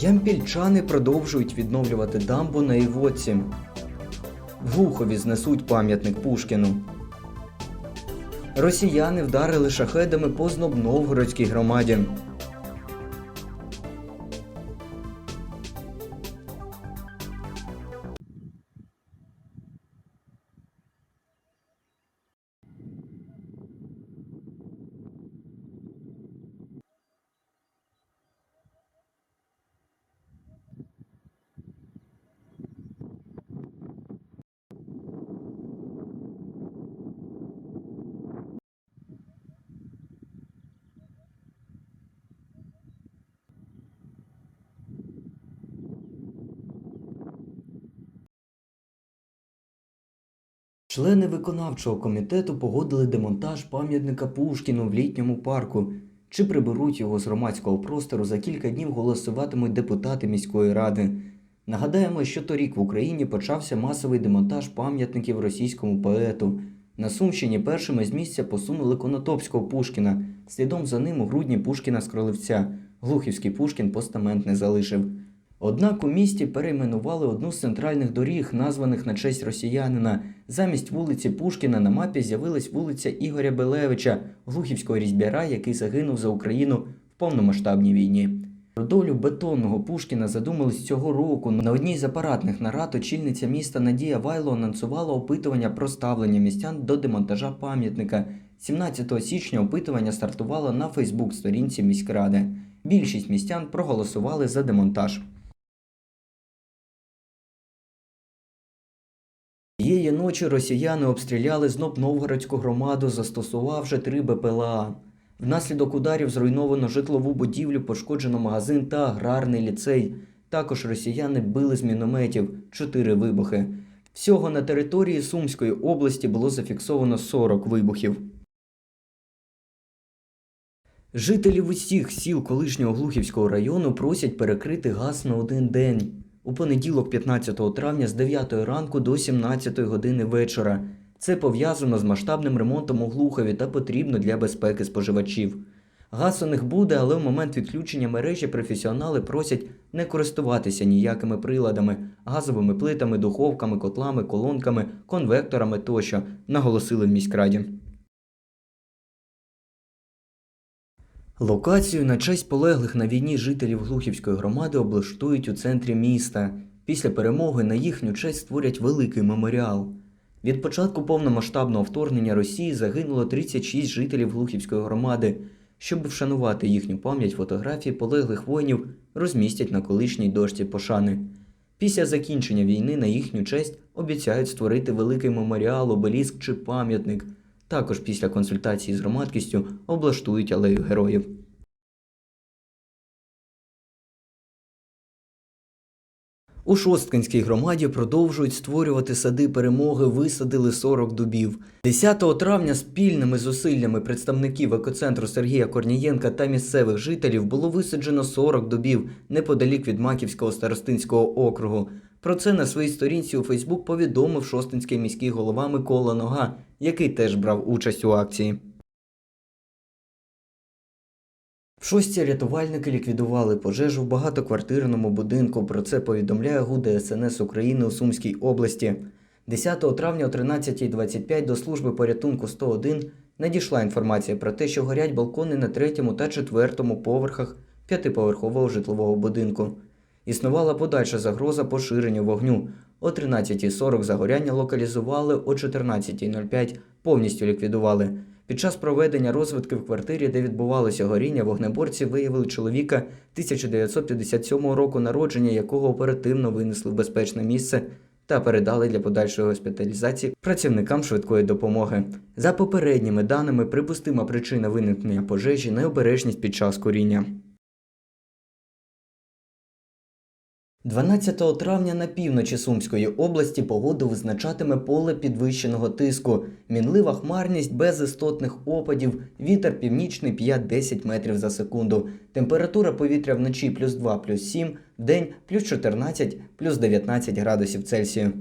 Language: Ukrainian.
Ямпільчани продовжують відновлювати дамбу на Івоці. В знесуть пам'ятник Пушкіну. Росіяни вдарили шахедами по Знобновгородській громаді. Члени виконавчого комітету погодили демонтаж пам'ятника Пушкіну в літньому парку. Чи приберуть його з громадського простору за кілька днів голосуватимуть депутати міської ради. Нагадаємо, що торік в Україні почався масовий демонтаж пам'ятників російському поету. На Сумщині першими з місця посунули Конотопського Пушкіна. Слідом за ним у грудні Пушкіна з Кролевця. Глухівський Пушкін постамент не залишив. Однак у місті перейменували одну з центральних доріг, названих на честь росіянина. Замість вулиці Пушкіна на мапі з'явилась вулиця Ігоря Белевича, глухівського різьбяра, який загинув за Україну в повномасштабній війні. Про долю бетонного Пушкіна задумались цього року. На одній з апаратних нарад очільниця міста Надія Вайло анонсувала опитування про ставлення містян до демонтажа пам'ятника. 17 січня опитування стартувало на Фейсбук-сторінці міськради. Більшість містян проголосували за демонтаж. Тієї ночі росіяни обстріляли знов Новгородську громаду, застосувавши три БПЛА. Внаслідок ударів зруйновано житлову будівлю, пошкоджено магазин та аграрний ліцей. Також росіяни били з мінометів чотири вибухи. Всього на території Сумської області було зафіксовано 40 вибухів. Жителів усіх сіл колишнього Глухівського району просять перекрити газ на один день. У понеділок, 15 травня, з 9 ранку до 17 години вечора. Це пов'язано з масштабним ремонтом у Глухові та потрібно для безпеки споживачів. Газ у них буде, але в момент відключення мережі професіонали просять не користуватися ніякими приладами, газовими плитами, духовками, котлами, колонками, конвекторами тощо, наголосили в міськраді. Локацію на честь полеглих на війні жителів Глухівської громади облаштують у центрі міста. Після перемоги на їхню честь створять великий меморіал. Від початку повномасштабного вторгнення Росії загинуло 36 жителів Глухівської громади. Щоб вшанувати їхню пам'ять, фотографії полеглих воїнів розмістять на колишній дошці пошани. Після закінчення війни на їхню честь обіцяють створити великий меморіал, обеліск чи пам'ятник. Також після консультації з громадськістю облаштують алею героїв. У Шосткинській громаді продовжують створювати сади перемоги, висадили 40 дубів. 10 травня спільними зусиллями представників екоцентру Сергія Корнієнка та місцевих жителів було висаджено 40 дубів неподалік від Маківського старостинського округу. Про це на своїй сторінці у Фейсбук повідомив шостинський міський голова Микола Нога, який теж брав участь у акції. В шості рятувальники ліквідували пожежу в багатоквартирному будинку. Про це повідомляє ГУ ДСНС України у Сумській області. 10 травня о 13.25 до служби порятунку 101 надійшла інформація про те, що горять балкони на третьому та четвертому поверхах п'ятиповерхового житлового будинку. Існувала подальша загроза поширення вогню. О 13.40 загоряння локалізували, о 14.05 повністю ліквідували. Під час проведення розвідки в квартирі, де відбувалося горіння, вогнеборці виявили чоловіка 1957 року народження, якого оперативно винесли в безпечне місце та передали для подальшої госпіталізації працівникам швидкої допомоги. За попередніми даними, припустима причина виникнення пожежі необережність під час куріння. 12 травня на півночі Сумської області погоду визначатиме поле підвищеного тиску, мінлива хмарність без істотних опадів, вітер північний 5-10 метрів за секунду. Температура повітря вночі плюс 2, плюс 7, день плюс 14, плюс 19 градусів Цельсію.